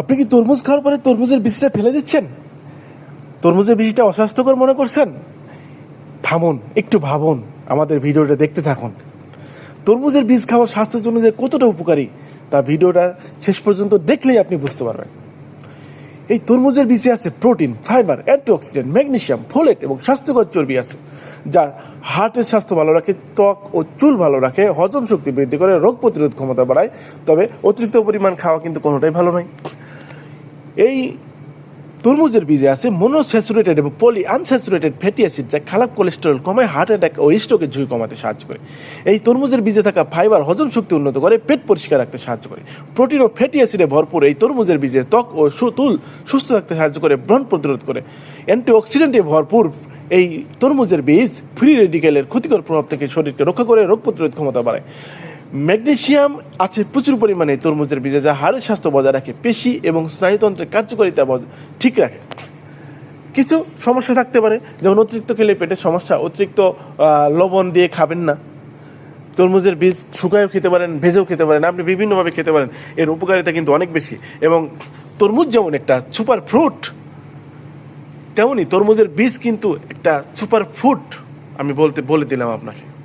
আপনি কি তরমুজ খাওয়ার পরে তরমুজের বীজটা ফেলে দিচ্ছেন? তরমুজের বীজটা অস্বাস্থ্যকর মনে করছেন? থামুন, একটু ভাবুন, আমাদের ভিডিওটা দেখতে থাকুন। তরমুজের বীজ খাওয়া স্বাস্থ্যের জন্য যে কতটা উপকারী, তা ভিডিওটা শেষ পর্যন্ত দেখলেই আপনি বুঝতে পারবেন। এই তরমুজের বীজে আছে protein, fibre, antioxidant, magnesium, folate এবং স্বাস্থ্যকর চর্বি আছে, যা হার্টের স্বাস্থ্য ভালো রাখে, ত্বক ও চুল ভালো রাখে, হজম শক্তি বৃদ্ধি করে, রোগ প্রতিরোধ ক্ষমতা বাড়ায়। তবে অতিরিক্ত পরিমাণ খাওয়া কিন্তু কোনোটাই ভালো নয়। এই তরমুজের বীজে আছে মনোস্যাচুরেটেড এবং পলি আনস্যাচুরেটেড ফ্যাটি অ্যাসিড যা খারাপ কোলেস্টেরল কমায় হার্ট অ্যাটাক ও স্ট্রোকের ঝুঁকি কমাতে সাহায্য করে। এই তরমুজের বীজে থাকা ফাইবার হজম শক্তি উন্নত করে, পেট পরিষ্কার রাখতে সাহায্য করে। প্রোটিন ও ফ্যাটি অ্যাসিডে ভরপুর এই তরমুজের বীজে ত্বক ও সুতুল সুস্থ থাকতে সাহায্য করে, ব্রণ প্রতিরোধ করে। অ্যান্টিঅক্সিডেন্টে ভরপুর এই তরমুজের বীজ ফ্রি রেডিকেলের ক্ষতিকর প্রভাব থেকে শরীরকে রক্ষা করে, রোগ প্রতিরোধ ক্ষমতা বাড়ায়। ম্যাগনেসিয়াম আছে প্রচুর পরিমাণে, তরমুজের বীজে, যা হাড়ের স্বাস্থ্য বজায় রাখে, পেশি এবং স্নায়ুতন্ত্রের কার্যকারিতা ঠিক রাখে। কিছু সমস্যা থাকতে পারে, যেমন অতিরিক্ত খেলে পেটের সমস্যা, অতিরিক্ত লবণ দিয়ে খাবেন না। তরমুজের বীজ শুকায়ও খেতে পারেন, ভেজেও খেতে পারেন, আপনি বিভিন্নভাবে খেতে পারেন, এর উপকারিতা কিন্তু অনেক বেশি। এবং তরমুজ যেমন একটা সুপার ফ্রুট তেমনই তরমুজের বীজ কিন্তু একটা সুপার ফুড আমি বলতে, বলে দিলাম আপনাকে।